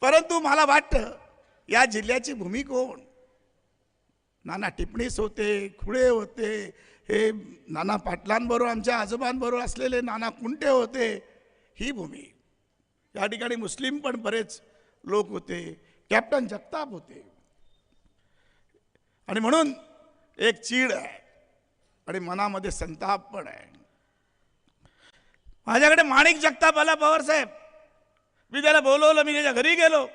परंतु मला वाटतं या जिल्ह्याची भूमी कोण? नाना टिपणीस होते खुळे होते हे नाना पाटलांबरोबर आमच्या आजोबांबरोबर असलेले नाना कुंटे होते ही भूमी. या ठिकाणी मुस्लिम पण बरेच लोक होते कॅप्टन जगताप होते. आणि म्हणून एक चीड आहे आणि मनामध्ये संताप पण आहे. माझ्याकडे माणिक जगताप आला पवार साहेब. मी त्याला बोलवलं मी त्याच्या घरी गेलो.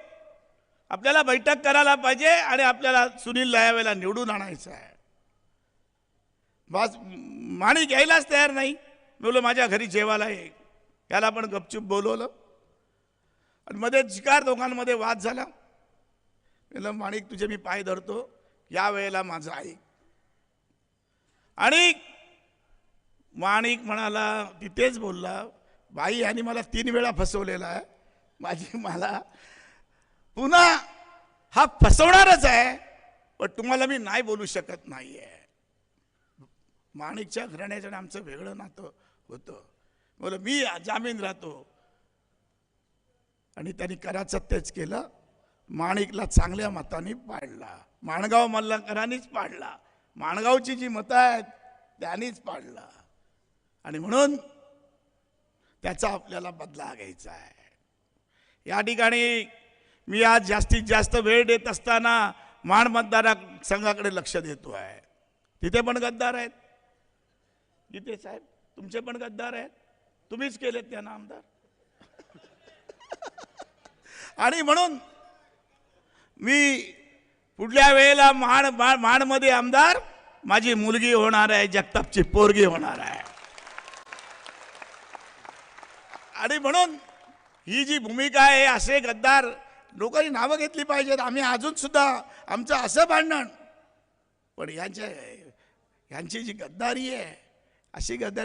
आपल्याला बैठक करायला पाहिजे आणि आपल्याला सुनील लायावेला निवडून आणायचं आहे. बस माणिक यायलाच तयार नाही. मी बोललो माझ्या घरी जेवायला ये. याला पण गपचूप बोलवलं. आणि मध्ये शिकार दोघांमध्ये वाद झाला. म्हणलं माणिक तुझे मी पाय धरतो. या वेळेला माझं ऐक. आणि माणिक म्हणाला तिथेच बोलला. बाई यांनी मला तीन वेळा फसवलेला आहे. माझी मला पुन्हा हा फसवणारच आहे पण तुम्हाला मी नाही बोलू शकत नाही आहे माणिकच्या घराण्याचं आमचं वेगळं नातं होतं. बोल मी जामीन राहतो. आणि त्यांनी कराचं तेच केलं. माणिकला चांगल्या मताने पाडला. माणगाव मल्लकरांनीच पाडला. माणगावची जी मतं आहेत त्यांनीच पाडला. आणि म्हणून त्याचा आपल्याला बदला घ्यायचा आहे. या ठिकाणी मी आज जास्तीत जास्त वेळ देत असताना माण मतदारा संघाकडे लक्ष देतो आहे. तिथे पण गद्दार आहेत. जिथे साहेब तुमचे पण गद्दार आहेत. तुम्हीच केलेत त्यांना आमदार. आणि म्हणून मी पुढल्या वेळेला माण मा- माणमध्ये आमदार माझी मुलगी होणार आहे जगतापची पोरगी होणार आहे. आणि म्हणून ही जी भूमिका आहे असे गद्दार लोकांनी नावं घेतली पाहिजेत. आम्ही अजूनसुद्धा आमचं असं भांडण. पण यांच्या यांची जी गद्दारी आहे अशी गद्दारी